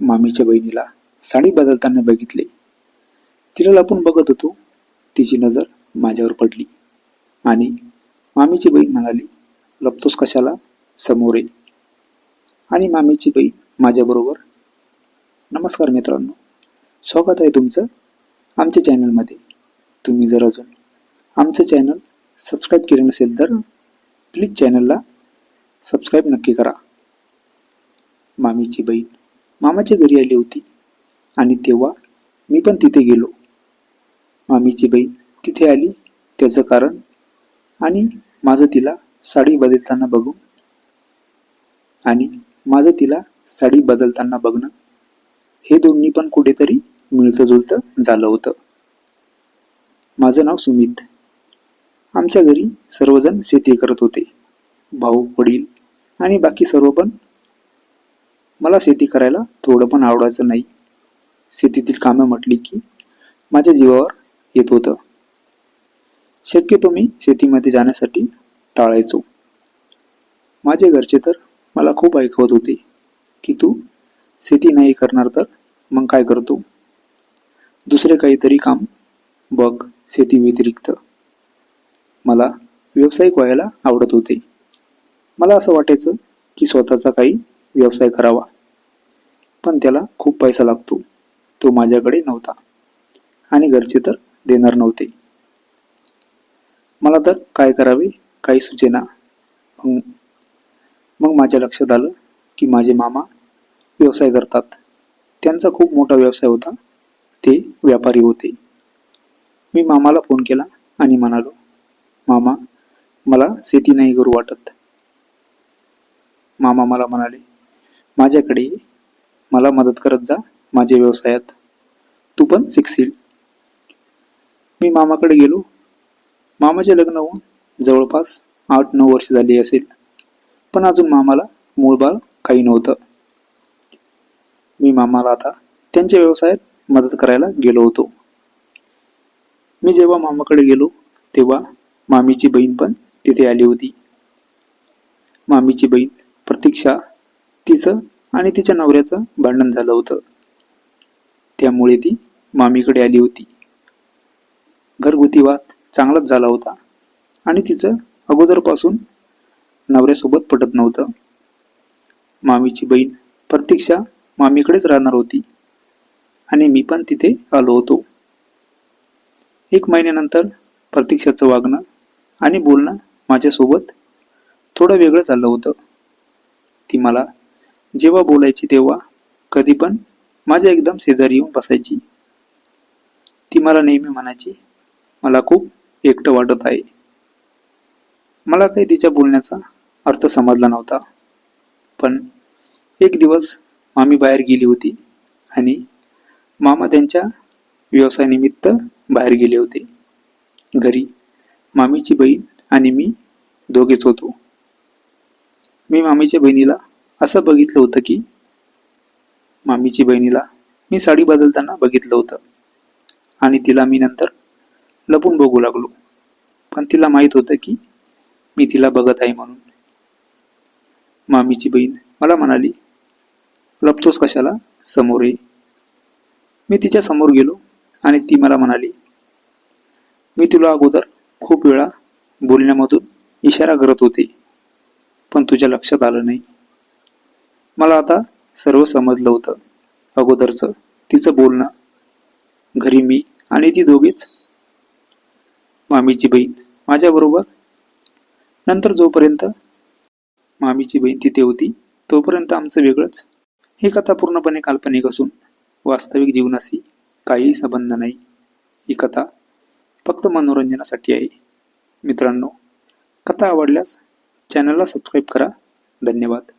मामीच्या बहिणीला साडी बदलताना बघितले. तिला लपून बघत होतो. तिची नजर माझ्यावर पडली. आणि मामीची बहीण म्हणाली लपतोस कशाला? समोर ये. आणि मामीची बहीण माझ्याबरोबर नमस्कार मित्रांनो स्वागत आहे तुमचं आमच्या चॅनलमध्ये. तुम्ही जर अजून आमचं चॅनल सबस्क्राईब केलं नसेल तर प्लीज चॅनलला सबस्क्राईब नक्की करा. मामीची बहीण मामाच्या घरी आली होती. आणि तेव्हा मी पण तिथे गेलो. मामीची बहीण तिथे आली. त्याचं कारण आणि माझं तिला साडी बदलताना बघून आणि माझं तिला साडी बदलताना बघणं हे दोन्ही पण कुठेतरी मिळतं जुळतं झालं होतं. माझं नाव सुमित. आमच्या घरी सर्वजण शेती करत होते. भाऊ वडील आणि बाकी सर्व पण मला शेती करायला थोडं पण आवडायचं नाही. शेतीतील कामं म्हटली की माझ्या जीवावर येत होतं. शक्यतो मी शेतीमध्ये जाण्यासाठी टाळायचो. माझे घरचे तर मला खूप ऐकवत होते की तू शेती नाही करणार तर मग काय करतो? दुसरे काहीतरी काम बघ शेती व्यतिरिक्त मला व्यावसायिक व्हायला आवडत होते. मला असं वाटायचं की स्वतःचा काही व्यवसाय करावा. पण त्याला खूप पैसा लागतो. तो माझ्याकडे नव्हता. आणि घरचे तर देणार नव्हते. मला तर काय करावे काही सुचेना. मग मग माझ्या लक्षात आलं की माझे मामा व्यवसाय करतात. त्यांचा खूप मोठा व्यवसाय होता. ते व्यापारी होते. मी मामाला फोन केला आणि म्हणालो मामा मला शेती नाही करू वाटत. मामा मला म्हणाले माझ्याकडे मला मदत करत जा माझ्या व्यवसायात. तू पण शिकशील. मी मामाकडे गेलो. मामाचे लग्न होऊन जवळपास आठ नऊ वर्ष झाली असेल. पण अजून मामाला मूळ बाळ काही नव्हतं. मी मामाला आता त्यांच्या व्यवसायात मदत करायला गेलो होतो. मी जेव्हा मामाकडे गेलो तेव्हा मामीची बहीण पण तिथे आली होती. मामीची बहीण प्रतीक्षा तिचं आणि तिच्या नवऱ्याचं भांडण झालं होतं. त्यामुळे ती मामीकडे आली होती. घरगुती वाद चांगलाच झाला होता आणि तिचं अगोदरपासून नवऱ्यासोबत पटत नव्हतं. मामीची बहीण प्रतीक्षा मामीकडेच राहणार होती आणि मी पण तिथे आलो होतो. एक महिन्यानंतर प्रतीक्षाचं वागणं आणि बोलणं माझ्यासोबत थोडं वेगळं झालं होतं. ती मला जेव्हा बोलायची तेव्हा कधी पण माझ्या एकदम शेजारी येऊन बसायची. ती मला नेहमी म्हणायची मला खूप एकटं वाटत आहे. मला काही तिच्या बोलण्याचा अर्थ समजला नव्हता. पण एक दिवस मामी बाहेर गेली होती आणि मामा त्यांच्या व्यवसायानिमित्त बाहेर गेले होते. घरी मामीची बहीण आणि मी दोघेच होतो. मी मामीच्या बहिणीला असं बघितलं होतं की मामीची बहिणीला मी साडी बदलताना बघितलं होतं. आणि तिला मी नंतर लपून बघू लागलो. पण तिला माहीत होतं की मी तिला बघत आहे म्हणून. मामीची बहीण मला म्हणाली लपतोस कशाला? समोर ये. मी तिच्या समोर गेलो आणि ती मला म्हणाली मी तुला अगोदर खूप वेळा बोलण्यामधून इशारा करत होते पण तुझ्या लक्षात आलं नाही. मला आता सर्व समजलं होतं. अगोदरचं तिचं बोलणं घरी मी आणि ती दोघीच. मामीची बहीण माझ्याबरोबर नंतर जोपर्यंत मामीची बहीण तिथे होती तोपर्यंत आमचं वेगळंच. ही कथा पूर्णपणे काल्पनिक असून वास्तविक जीवनाशी काहीही संबंध नाही. ही कथा फक्त मनोरंजनासाठी आहे. मित्रांनो कथा आवडल्यास चॅनलला सबस्क्राईब करा. धन्यवाद.